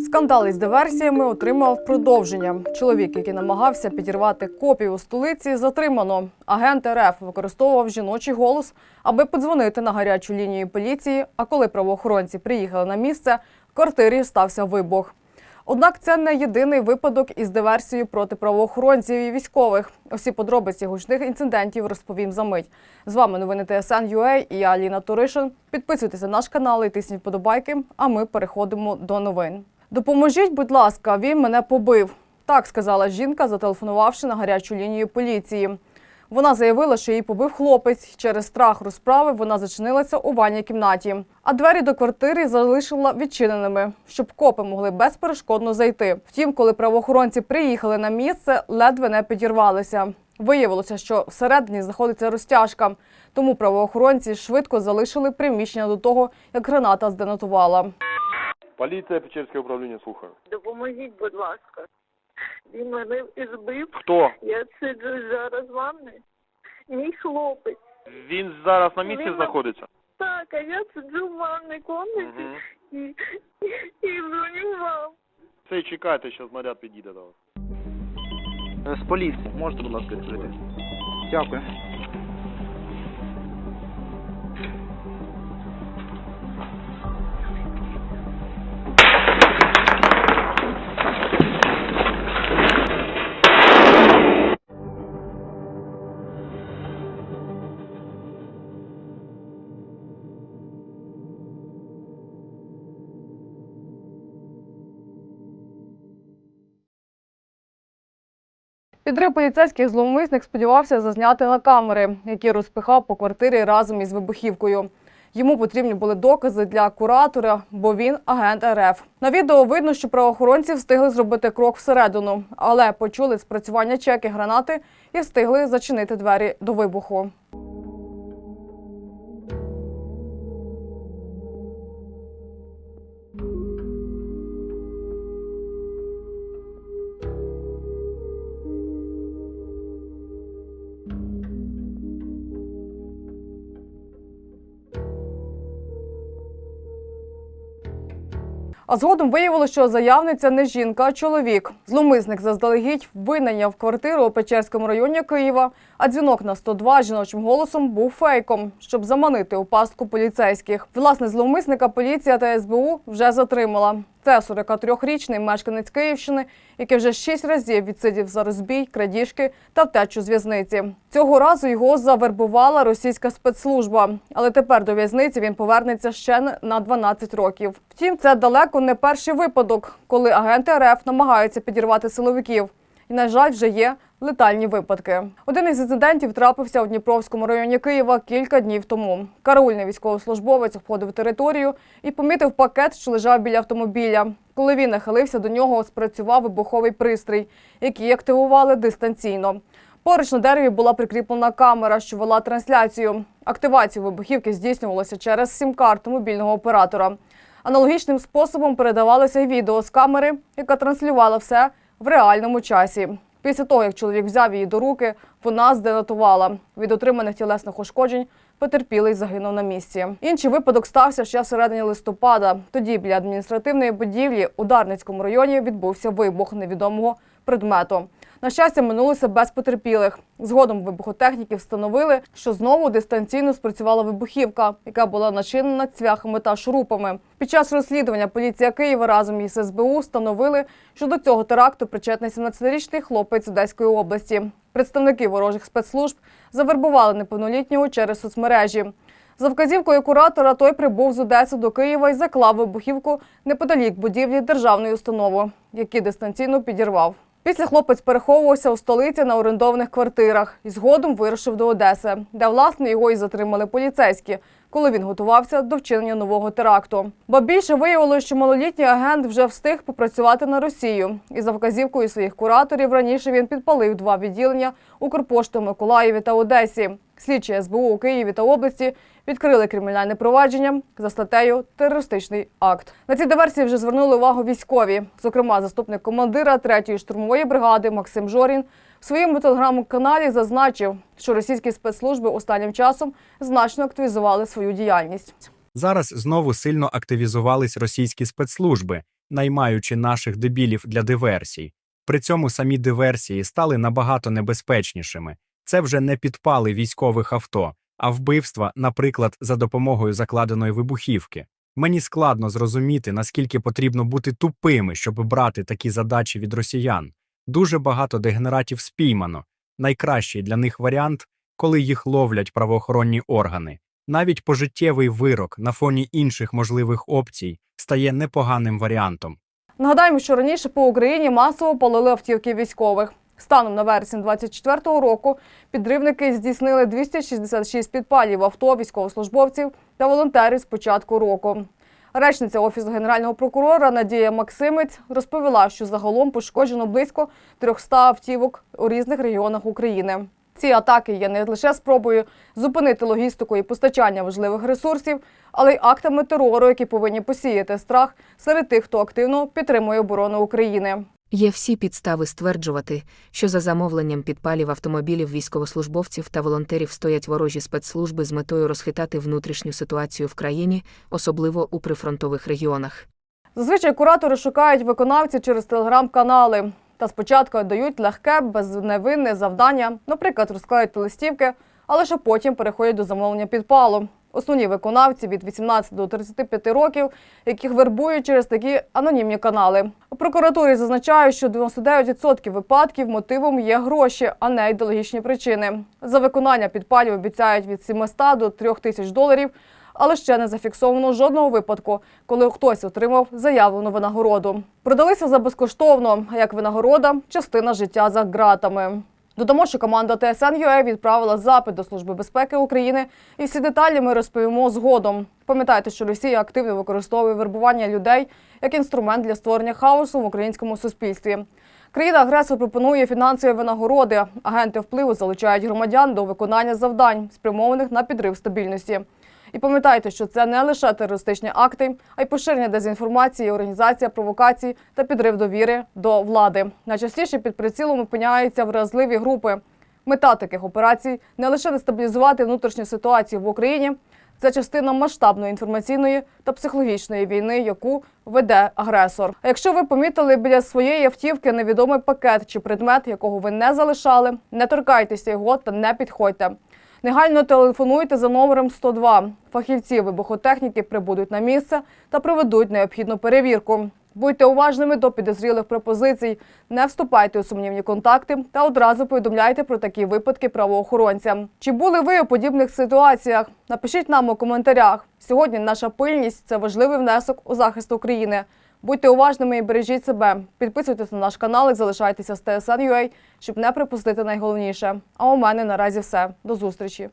Скандал із диверсіями отримав продовження. Чоловік, який намагався підірвати копію у столиці, затримано. Агент РФ використовував жіночий голос, аби подзвонити на гарячу лінію поліції. А коли правоохоронці приїхали на місце, в квартирі стався вибух. Однак це не єдиний випадок із диверсією проти правоохоронців і військових. Усі подробиці гучних інцидентів розповім за мить. З вами новини ТСН.UA і я Аліна Туришин. Підписуйтесь на наш канал і тисніть вподобайки, а ми переходимо до новин. Допоможіть, будь ласка, він мене побив. Так сказала жінка, зателефонувавши на гарячу лінію поліції. Вона заявила, що її побив хлопець. Через страх розправи вона зачинилася у ванній кімнаті, а двері до квартири залишила відчиненими, щоб копи могли безперешкодно зайти. Втім, коли правоохоронці приїхали на місце, ледве не підірвалися. Виявилося, що всередині знаходиться розтяжка, тому правоохоронці швидко залишили приміщення до того, як граната зденотувала. Поліція, Печерське управління, слухаю. Допоможіть, будь ласка. Він мене збив. Хто? Я сиджу зараз в ванні. Мій хлопець. Він зараз на місці Він на- знаходиться? Так, а я сиджу в ванній комнаті Угу. і, і, і дзвоню вам. Все, чекайте, зараз наряд підійде до вас. З поліції. Можете, будь ласка, відкрити? Дякую. Підрив поліцейських зловмисник сподівався зазняти на камери, які розпихав по квартирі разом із вибухівкою. Йому потрібні були докази для куратора, бо він агент РФ. На відео видно, що правоохоронці встигли зробити крок всередину, але почули спрацювання чеки гранати і встигли зачинити двері до вибуху. А згодом виявилося, що заявниця не жінка, а чоловік. Зломисник заздалегідь винайняв квартиру у Печерському районі Києва, а дзвінок на 102 жіночим голосом був фейком, щоб заманити у пастку поліцейських. Власне, зловмисника поліція та СБУ вже затримала. Це 43-річний мешканець Київщини, який вже шість разів відсидів за розбій, крадіжки та втечу з в'язниці. Цього разу його завербувала російська спецслужба, але тепер до в'язниці він повернеться ще на 12 років. Втім, це далеко не перший випадок, коли агенти РФ намагаються підірвати силовиків. І, на жаль, вже є летальні випадки. Один із інцидентів трапився у Дніпровському районі Києва кілька днів тому. Караульний військовослужбовець входив територію і помітив пакет, що лежав біля автомобіля. Коли він нахилився до нього, спрацював вибуховий пристрій, який активували дистанційно. Поруч на дереві була прикріплена камера, що вела трансляцію. Активацію вибухівки здійснювалося через сім-карту мобільного оператора. Аналогічним способом передавалося відео з камери, яка транслювала все в реальному часі. Після того, як чоловік взяв її до руки, вона зденатувала. Від отриманих тілесних ушкоджень потерпілий загинув на місці. Інший випадок стався ще середині листопада. Тоді біля адміністративної будівлі у Дарницькому районі відбувся вибух невідомого предмету. На щастя, минулося без потерпілих. Згодом вибухотехніки встановили, що знову дистанційно спрацювала вибухівка, яка була начинена цвяхами та шурупами. Під час розслідування поліція Києва разом із СБУ встановили, що до цього теракту причетний 17-річний хлопець Одеської області. Представники ворожих спецслужб завербували неповнолітнього через соцмережі. За вказівкою куратора той прибув з Одеси до Києва і заклав вибухівку неподалік будівлі державної установи, які дистанційно підірвав. Після хлопець переховувався у столиці на орендованих квартирах і згодом вирушив до Одеси, де власне його і затримали поліцейські, коли він готувався до вчинення нового теракту. Ба більше виявилося, що малолітній агент вже встиг попрацювати на Росію. І за вказівкою своїх кураторів раніше він підпалив два відділення Укрпошти в Миколаєві та Одесі. Слідчі СБУ у Києві та області відкрили кримінальне провадження за статтею Терористичний акт. На ці диверсії вже звернули увагу військові. Зокрема, заступник командира 3-ї штурмової бригади Максим Жорін в своєму телеграм-каналі зазначив, що російські спецслужби останнім часом значно активізували свою діяльність. Зараз знову сильно активізувались російські спецслужби, наймаючи наших дебілів для диверсій. При цьому самі диверсії стали набагато небезпечнішими. Це вже не підпали військових авто, а вбивства, наприклад, за допомогою закладеної вибухівки. Мені складно зрозуміти, наскільки потрібно бути тупими, щоб брати такі задачі від росіян. Дуже багато дегенератів спіймано. Найкращий для них варіант, коли їх ловлять правоохоронні органи. Навіть пожиттєвий вирок на фоні інших можливих опцій стає непоганим варіантом. Нагадаємо, що раніше по Україні масово палили автівки військових. Станом на вересень 24-го року підривники здійснили 266 підпалів авто військовослужбовців та волонтерів з початку року. Речниця Офісу Генерального прокурора Надія Максимець розповіла, що загалом пошкоджено близько 300 автівок у різних регіонах України. Ці атаки є не лише спробою зупинити логістику і постачання важливих ресурсів, але й актами терору, які повинні посіяти страх серед тих, хто активно підтримує оборону України. Є всі підстави стверджувати, що за замовленням підпалів автомобілів військовослужбовців та волонтерів стоять ворожі спецслужби з метою розхитати внутрішню ситуацію в країні, особливо у прифронтових регіонах. Зазвичай куратори шукають виконавців через телеграм-канали та спочатку дають легке, безневинне завдання, наприклад, розклеїти листівки, але лише потім переходять до замовлення підпалу. Основні виконавці від 18 до 35 років, яких вербують через такі анонімні канали. У прокуратурі зазначають, що 99% випадків мотивом є гроші, а не ідеологічні причини. За виконання підпалів обіцяють від 700 до 3 тисяч доларів, але ще не зафіксовано жодного випадку, коли хтось отримав заявлену винагороду. Продалися за безкоштовно, як винагорода частина життя за ґратами. Додамо, що команда ТСН.UA відправила запит до Служби безпеки України, і всі деталі ми розповімо згодом. Пам'ятайте, що Росія активно використовує вербування людей як інструмент для створення хаосу в українському суспільстві. Країна-агресор пропонує фінансові винагороди. Агенти впливу залучають громадян до виконання завдань, спрямованих на підрив стабільності. І пам'ятайте, що це не лише терористичні акти, а й поширення дезінформації, організація провокацій та підрив довіри до влади. Найчастіше під прицілом опиняються вразливі групи. Мета таких операцій не лише дестабілізувати внутрішню ситуацію в Україні, це частина масштабної інформаційної та психологічної війни, яку веде агресор. А якщо ви помітили біля своєї автівки невідомий пакет чи предмет, якого ви не залишали, не торкайтеся його та не підходьте. Негайно телефонуйте за номером 102. Фахівці вибухотехніки прибудуть на місце та проведуть необхідну перевірку. Будьте уважними до підозрілих пропозицій, не вступайте у сумнівні контакти та одразу повідомляйте про такі випадки правоохоронцям. Чи були ви у подібних ситуаціях? Напишіть нам у коментарях. Сьогодні наша пильність це важливий внесок у захист України. Будьте уважними і бережіть себе. Підписуйтесь на наш канал і залишайтеся з TSN.ua, щоб не припустити найголовніше. А у мене наразі все. До зустрічі.